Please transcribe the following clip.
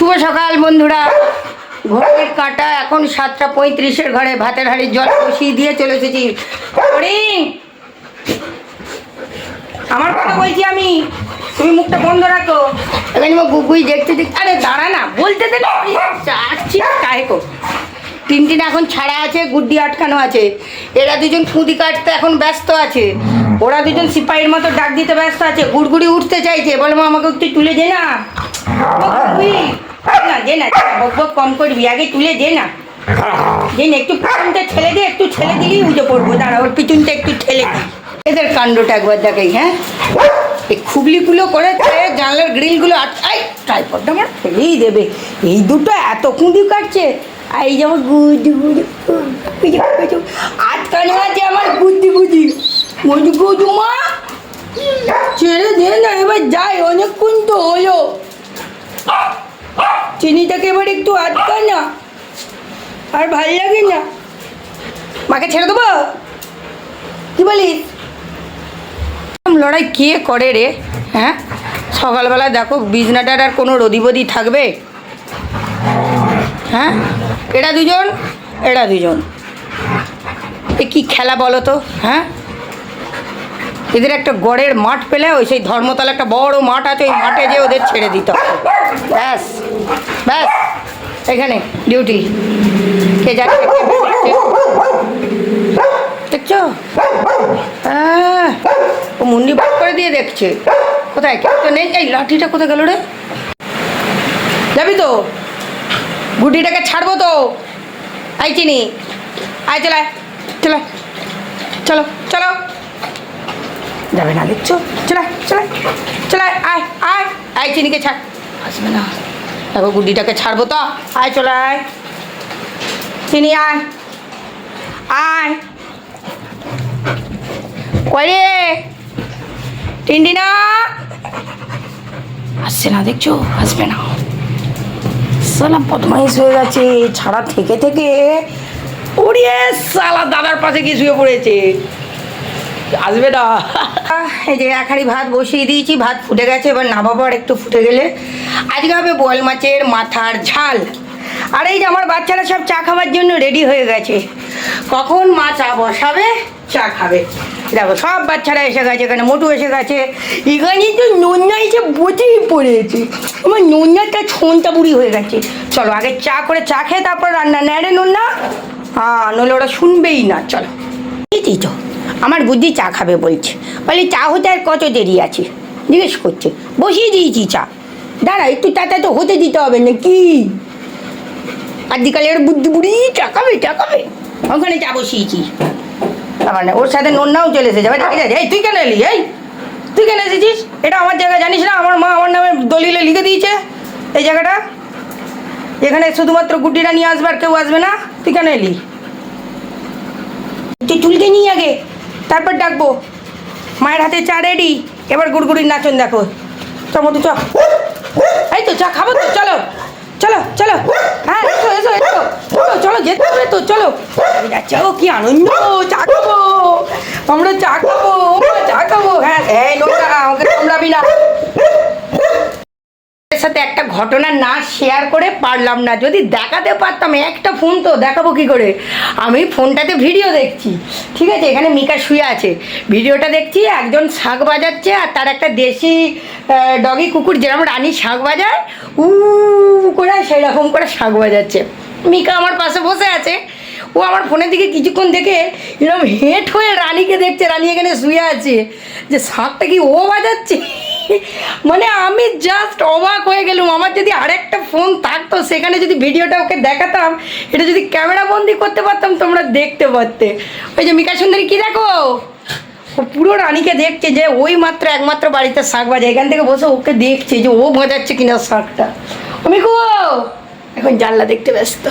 শুভ সকাল, বন্ধুরা। ঘরের কাটা এখন সাতটা পঁয়ত্রিশের ঘরে, ভাতের হাড়ির জল বসিয়ে দিয়ে চলে এসেছি। আমার কথা বলছি আমি। তুমি মুখটা বন্ধ রাখো। এখানে আমার গুগুই দেখতে দেখতে আরে দাঁড়া না, বলতে দে না। চাচ্ছি এখন ছাড়া আছে, গুড্ডি আটকানো আছে। এরা দুজন খুঁদি কাটতে এখন ব্যস্ত আছে। ওরা দুজন সিপাহীর মতো ডাক দিতে ব্যস্ত আছে। গুড়গুড়ি উঠতে চাইছে। বলে মা, আমাকে একটু তুলে দে না। জানলার গ্রিলগুলো আটকাই ফেলেই দেবে এই দুটো এত কুঁদি কাটছে আর এই যেমন গুদি গুদি আটকানো আছে আমার গুদি গুদি গুদু মা ছেড়ে দে না, এবার যাই, অনেকক্ষণ তো হলো। চিনিটাকে এবার একটু আটকা না। আর ভালো লাগে না। মাকে ছেড়ে দেবো? কি বলিস? লড়াই কে করে রে? হ্যাঁ? সকালবেলা দেখো বিজনাটার আর কোনো রদিবদি থাকবে? হ্যাঁ? এরা দুজন? এরা দুজন। এ কি খেলা বলো তো? হ্যাঁ? এদের একটা গড়ের মাঠ পেলে ওই সেই ধর্মতলা একটা বড় মাঠ আছে, ওই মাঠে যে ওদের ছেড়ে দিতে ব্যাস ব্যাস, এখানে ডিউটি কে যাচ্ছে। দেখছ? ও মুন্ডি বাদ করে দিয়ে দেখছে। কোথায়? তো নেই। এই লাঠিটা কোথায় গেল রে? যাবি তো? গুটিটাকে ছাড়বো তো? আই চিনি। আয় চলায় চলো চলো চলো। যাবে না, দেখছ? চলে চলে চলে, আয় আয় আয় চিনিকে ছাড়। আসবে না। দেখো গুড্ডিটাকে ছাড়বো তো। আয়, চলে আয়। চিনি, আয় আয়। কয়ে টিন্ডিনা আসছে না, দেখছ? আসবে না। সালা বদমাইশ হয়ে গেছে, ছাড়া থেকে থেকে। উড়িয়ে সালা, দাদার পাশে গিয়ে শুয়ে পড়েছে। আসবে না। এই যে এক হাঁড়ি ভাত বসিয়ে দিয়েছি, ভাত ফুটে গেছে, এবার নামাবো আর একটু ফুটে গেলে। আজকে হবে বোয়াল মাছের মাথার ঝাল। আর এই যে আমার বাচ্চারা সব চা খাওয়ার জন্য রেডি হয়ে গেছে। কখন মা চা বসাবে? চা খাবে। দেখো, সব বাচ্চারা এসে গেছে এখানে, মোটু এসে গেছে। এখানে তো নন্যা এসে বসেই পড়েছে। আমার নন্যাটা ছোনটা বুড়ি হয়ে গেছে। চলো, আগে চা করে চা খেয়ে তারপর রান্না। নেয় রে নন্যা হ্যাঁ নইলে ওরা শুনবেই না। চলো। এই তো আমার বুদ্ধি চা খাবে বলছে। বলে, চা হতে আর কত দেরি আছে? জিজ্ঞেস করছে। বসিয়ে দিয়েছি চা। দাঁড়া, একটু চাটা তো হতে দিতে হবে না কি আজকালের বুদ্ধি বুড়ি, চা খাবে চা খাবে। ওখানে চা বসিয়েছি। মানে ওর সাথে নন্নাও চলে এসে যাবে এই তুই কেন এলি? এই, তুই কেন এসেছিস? এটা আমার জায়গা, জানিস না? আমার মা আমার নামে দলিলে লিখে দিয়েছে এই জায়গাটা। এখানে শুধুমাত্র গুটিটা নিয়ে আসবে আর কেউ আসবে না। তুই কেন এলি? তুই চুলকে নিয়ে আগে। তারপর ডাকবো। মায়ের হাতে চা রেডি এবার গুড়গুড়ির নাচন দেখো। চ মতো চ। এই তো, চা, খাব তো, চলো। চলো চলো। হ্যাঁ এসো এসো এসো। চলো যেতে হবে তো, চলো। যাচ্ছি কি আনন্দ, চা খাব। আমরা চা খাব চা খাব। হ্যাঁ এই লোকটা, আমাকে কামড়াবি না। সাথে একটা ঘটনা না শেয়ার করে পারলাম না। যদি দেখাতে পারতাম, একটা ফোন তো, দেখাবো কি করে? আমি ফোনটাতে ভিডিও দেখছি। ঠিক আছে, এখানে মিকা শুয়ে আছে। ভিডিওটা দেখছি, একজন শাক বাজাচ্ছে আর তার একটা দেশি ডগি কুকুর, যেরকম রানী শাক বাজায় উ করে সেই রকম করে শাক বাজাচ্ছে। মিকা আমার পাশে বসে আছে। ও আমার ফোনের দিকে কিছুক্ষণ দেখে এরকম হেঁট হয়ে রানীকে দেখছে। রানী এখানে শুয়ে আছে। যে শাকটা কি ও বাজাচ্ছে? মানে আমি জাস্ট অবাক হয়ে গেলুম। আমার যদি আরেকটা ফোন থাকতো, সেখানে যদি ভিডিওটা ওকে দেখাতাম, এটা যদি ক্যামেরা বন্দি করতে পারতাম, তোমরা দেখতে পারতে। ওই যে মিকা সুন্দরী, কি দেখো? ও পুরো রানীকে দেখছে যে ওই মাত্র একমাত্র বাড়িতে শাক বাজে এখান থেকে বসে ওকে দেখছে যে ও বাজাচ্ছে কিনা শাকটা। আমি কো এখন জানলা দেখতে ব্যস্ত।